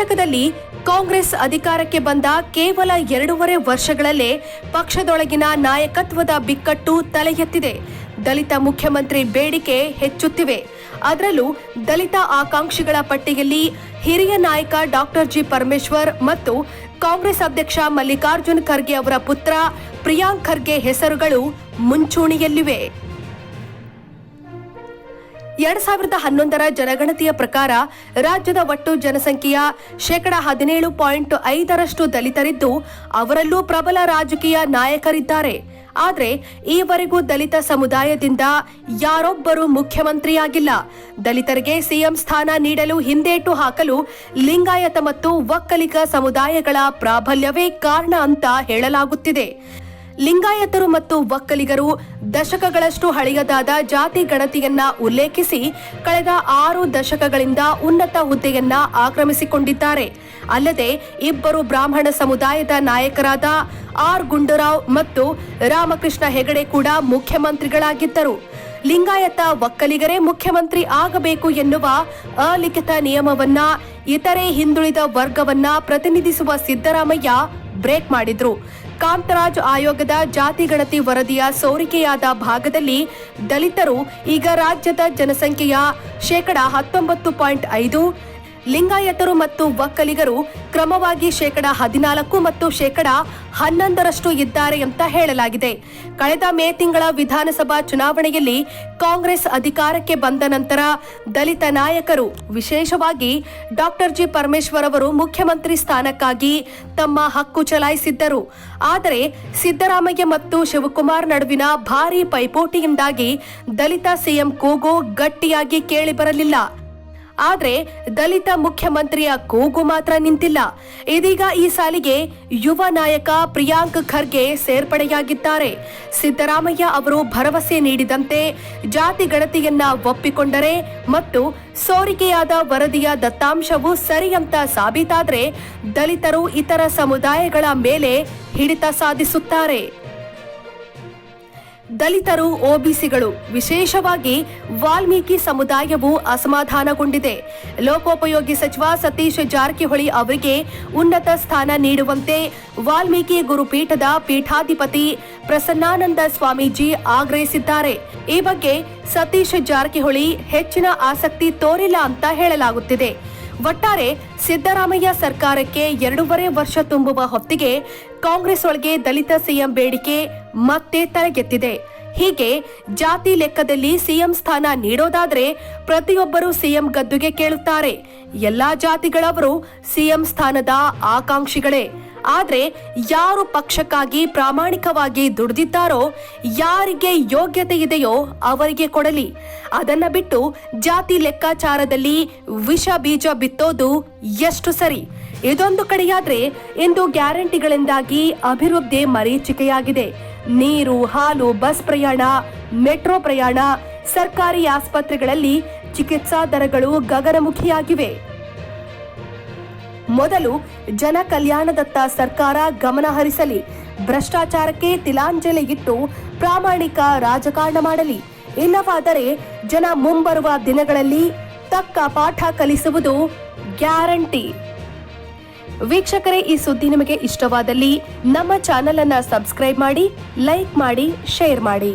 ಕರ್ನಾಟಕದಲ್ಲಿ ಕಾಂಗ್ರೆಸ್ ಅಧಿಕಾರಕ್ಕೆ ಬಂದ ಕೇವಲ ಎರಡೂವರೆ ವರ್ಷಗಳಲ್ಲೇ ಪಕ್ಷದೊಳಗಿನ ನಾಯಕತ್ವದ ಬಿಕ್ಕಟ್ಟು ತಲೆ ಎತ್ತಿದೆ ದಲಿತ ಮುಖ್ಯಮಂತ್ರಿ ಬೇಡಿಕೆ ಹೆಚ್ಚುತ್ತಿವೆ. ಅದರಲ್ಲೂ ದಲಿತ ಆಕಾಂಕ್ಷಿಗಳ ಪಟ್ಟಿಯಲ್ಲಿ ಹಿರಿಯ ನಾಯಕ ಡಾಕ್ಟರ್ ಜಿ ಪರಮೇಶ್ವರ್ ಮತ್ತು ಕಾಂಗ್ರೆಸ್ ಅಧ್ಯಕ್ಷ ಮಲ್ಲಿಕಾರ್ಜುನ್ ಖರ್ಗೆ ಅವರ ಪುತ್ರ ಪ್ರಿಯಾಂಕ್ ಖರ್ಗೆ ಹೆಸರುಗಳು ಮುಂಚೂಣಿಯಲ್ಲಿವೆ. ಎರಡ್ ಸಾವಿರದ ಹನ್ನೊಂದರ ಜನಗಣತಿಯ ಪ್ರಕಾರ ರಾಜ್ಯದ ಒಟ್ಟು ಜನಸಂಖ್ಯೆಯ ಶೇಕಡ ಹದಿನೇಳು ಪಾಯಿಂಟ್ ಐದರಷ್ಟು ದಲಿತರಿದ್ದು, ಅವರಲ್ಲೂ ಪ್ರಬಲ ರಾಜಕೀಯ ನಾಯಕರಿದ್ದಾರೆ. ಆದರೆ, ಈವರೆಗೂ ದಲಿತ ಸಮುದಾಯದಿಂದ ಯಾರೊಬ್ಬರು ಮುಖ್ಯಮಂತ್ರಿಯಾಗಿಲ್ಲ. ದಲಿತರಿಗೆ ಸಿಎಂ ಸ್ಥಾನ ನೀಡಲು ಹಿಂದೇಟು ಹಾಕಲು ಲಿಂಗಾಯತ ಮತ್ತು ಒಕ್ಕಲಿಗ ಸಮುದಾಯಗಳ ಪ್ರಾಬಲ್ಯವೇ ಕಾರಣ ಅಂತ ಹೇಳಲಾಗುತ್ತಿದೆ. ಲಿಂಗಾಯತರು ಮತ್ತು ಒಕ್ಕಲಿಗರು ದಶಕಗಳಷ್ಟು ಹಳೆಯದಾದ ಜಾತಿ ಗಣತಿಯನ್ನ ಉಲ್ಲೇಖಿಸಿ ಕಳೆದ ಆರು ದಶಕಗಳಿಂದ ಉನ್ನತ ಹುದ್ದೆಯನ್ನ ಆಕ್ರಮಿಸಿಕೊಂಡಿದ್ದಾರೆ. ಅಲ್ಲದೆ ಇಬ್ಬರು ಬ್ರಾಹ್ಮಣ ಸಮುದಾಯದ ನಾಯಕರಾದ ಆರ್ ಗುಂಡೂರಾವ್ ಮತ್ತು ರಾಮಕೃಷ್ಣ ಹೆಗಡೆ ಕೂಡ ಮುಖ್ಯಮಂತ್ರಿಗಳಾಗಿದ್ದರು. ಲಿಂಗಾಯತ ಒಕ್ಕಲಿಗರೇ ಮುಖ್ಯಮಂತ್ರಿ ಆಗಬೇಕು ಎನ್ನುವ ಅಲಿಖಿತ ನಿಯಮವನ್ನ ಇತರೆ ಹಿಂದುಳಿದ ವರ್ಗವನ್ನ ಪ್ರತಿನಿಧಿಸುವ ಸಿದ್ದರಾಮಯ್ಯ ಬ್ರೇಕ್ ಮಾಡಿದ್ರು. ಕಾಂತರಾಜ್ ಆಯೋಗದ ಜಾತಿ ಗಣತಿ ವರದಿಯ ಸೋರಿಕೆಯಾದ ಭಾಗದಲ್ಲಿ ದಲಿತರು ಈಗ ರಾಜ್ಯದ ಜನಸಂಖ್ಯೆಯ ಶೇಕಡ ಹತ್ತೊಂಬತ್ತು ಪಾಯಿಂಟ್ ಐದು ಲಿಂಗಾಯತರು ಮತ್ತು ಒಕ್ಕಲಿಗರು ಕ್ರಮವಾಗಿ ಶೇಕಡ ಹದಿನಾಲ್ಕು ಮತ್ತು ಶೇಕಡ ಹನ್ನೊಂದರಷ್ಟು ಇದ್ದಾರೆ ಅಂತ ಹೇಳಲಾಗಿದೆ. ಕಳೆದ ಮೇ ತಿಂಗಳ ವಿಧಾನಸಭಾ ಚುನಾವಣೆಯಲ್ಲಿ ಕಾಂಗ್ರೆಸ್ ಅಧಿಕಾರಕ್ಕೆ ಬಂದ ನಂತರ ದಲಿತ ನಾಯಕರು, ವಿಶೇಷವಾಗಿ ಡಾಕ್ಟರ್ ಜಿ ಪರಮೇಶ್ವರ್ ಅವರು ಮುಖ್ಯಮಂತ್ರಿ ಸ್ಥಾನಕ್ಕಾಗಿ ತಮ್ಮ ಹಕ್ಕು ಚಲಾಯಿಸಿದ್ದರು. ಆದರೆ ಸಿದ್ದರಾಮಯ್ಯ ಮತ್ತು ಶಿವಕುಮಾರ್ ನಡುವಿನ ಭಾರೀ ಪೈಪೋಟಿಯಿಂದಾಗಿ ದಲಿತ ಸಿಎಂ ಕೂಗು ಗಟ್ಟಿಯಾಗಿ ಕೇಳಿಬರಲಿಲ್ಲ. ಆದ್ರೆ ದಲಿತ ಮುಖ್ಯಮಂತ್ರಿಯ ಕೂಗು ಮಾತ್ರ ನಿಂತಿಲ್ಲ. ಇದೀಗ ಈ ಸಾಲಿಗೆ ಯುವ ನಾಯಕ ಪ್ರಿಯಾಂಕ್ ಖರ್ಗೆ ಸೇರ್ಪಡೆಯಾಗಿದ್ದಾರೆ. ಸಿದ್ದರಾಮಯ್ಯ ಅವರು ಭರವಸೆ ನೀಡಿದಂತೆ ಜಾತಿ ಗಣತಿಯನ್ನ ಒಪ್ಪಿಕೊಂಡರೆ ಮತ್ತು ಸೋರಿಕೆಯಾದ ವರದಿಯ ದತ್ತಾಂಶವು ಸರಿಯಂತ ಸಾಬೀತಾದರೆ ದಲಿತರು ಇತರ ಸಮುದಾಯಗಳ ಮೇಲೆ ಹಿಡಿತ ಸಾಧಿಸುತ್ತಾರೆ. ದಲಿತರು ಒಬಿಸಿಗಳು ವಿಶೇಷವಾಗಿ ವಾಲ್ಮೀಕಿ ಸಮುದಾಯವು ಅಸಮಾಧಾನಗೊಂಡಿದೆ. ಲೋಕೋಪಯೋಗಿ ಸಚಿವ ಸತೀಶ್ ಜಾರಕಿಹೊಳಿ ಅವರಿಗೆ ಉನ್ನತ ಸ್ಥಾನ ನೀಡುವಂತೆ ವಾಲ್ಮೀಕಿ ಗುರುಪೀಠದ ಪೀಠಾಧಿಪತಿ ಪ್ರಸನ್ನಾನಂದ ಸ್ವಾಮೀಜಿ ಆಗ್ರಹಿಸಿದ್ದಾರೆ. ಈ ಬಗ್ಗೆ ಸತೀಶ್ ಜಾರಕಿಹೊಳಿ ಹೆಚ್ಚಿನ ಆಸಕ್ತಿ ತೋರಿಲ್ಲ ಅಂತ ಹೇಳಲಾಗುತ್ತಿದೆ. ಒಟ್ಟಾರೆ ಸಿದ್ದರಾಮಯ್ಯ ಸರ್ಕಾರಕ್ಕೆ ಎರಡೂವರೆ ವರ್ಷ ತುಂಬುವ ಹೊತ್ತಿಗೆ ಕಾಂಗ್ರೆಸ್ ಒಳಗೆ ದಲಿತ ಸಿಎಂ ಬೇಡಿಕೆ ಮತ್ತೆ ತಲೆಗೆತ್ತಿದೆ. ಹೀಗೆ ಜಾತಿ ಲೆಕ್ಕದಲ್ಲಿ ಸಿಎಂ ಸ್ಥಾನ ನೀಡೋದಾದ್ರೆ ಪ್ರತಿಯೊಬ್ಬರು ಸಿಎಂ ಗದ್ದುಗೆ ಕೇಳುತ್ತಾರೆ. ಎಲ್ಲಾ ಜಾತಿಗಳವರು ಸಿಎಂ ಸ್ಥಾನದ ಆಕಾಂಕ್ಷಿಗಳೇ. ಆದ್ರೆ ಯಾರು ಪಕ್ಷಕ್ಕಾಗಿ ಪ್ರಾಮಾಣಿಕವಾಗಿ ದುಡಿದಿದ್ದಾರೋ, ಯಾರಿಗೆ ಯೋಗ್ಯತೆ ಇದೆಯೋ ಅವರಿಗೆ ಕೊಡಲಿ. ಅದನ್ನ ಬಿಟ್ಟು ಜಾತಿ ಲೆಕ್ಕಾಚಾರದಲ್ಲಿ ವಿಷ ಬೀಜ ಬಿತ್ತೋದು ಎಷ್ಟು ಸರಿ? ಇದೊಂದು ಕಡೆಯಾದ್ರೆ ಇಂದು ಗ್ಯಾರಂಟಿಗಳಿಂದಾಗಿ ಅಭಿವೃದ್ಧಿ ಮರೀಚಿಕೆಯಾಗಿದೆ. ನೀರು, ಹಾಲು, ಬಸ್ ಪ್ರಯಾಣ, ಮೆಟ್ರೋ ಪ್ರಯಾಣ, ಸರ್ಕಾರಿ ಆಸ್ಪತ್ರೆಗಳಲ್ಲಿ ಚಿಕಿತ್ಸಾ ದರಗಳು ಗಗನಮುಖಿಯಾಗಿವೆ. ಮೊದಲು ಜನ ಕಲ್ಯಾಣದತ್ತ ಸರ್ಕಾರ ಗಮನ ಹರಿಸಲಿ. ಭ್ರಷ್ಟಾಚಾರಕ್ಕೆ ತಿಲಾಂಜಲಿ ಇಟ್ಟು ಪ್ರಾಮಾಣಿಕ ರಾಜಕಾರಣ ಮಾಡಲಿ. ಇಲ್ಲವಾದರೆ ಜನ ಮುಂಬರುವ ದಿನಗಳಲ್ಲಿ ತಕ್ಕ ಪಾಠ ಕಲಿಸುವುದು ಗ್ಯಾರಂಟಿ. ವೀಕ್ಷಕರೇ, ಈ ಸುದ್ದಿ ನಿಮಗೆ ಇಷ್ಟವಾದಲ್ಲಿ ನಮ್ಮ ಚಾನೆಲ್ ಅನ್ನ ಸಬ್ಸ್ಕ್ರೈಬ್ ಮಾಡಿ, ಲೈಕ್ ಮಾಡಿ, ಶೇರ್ ಮಾಡಿ.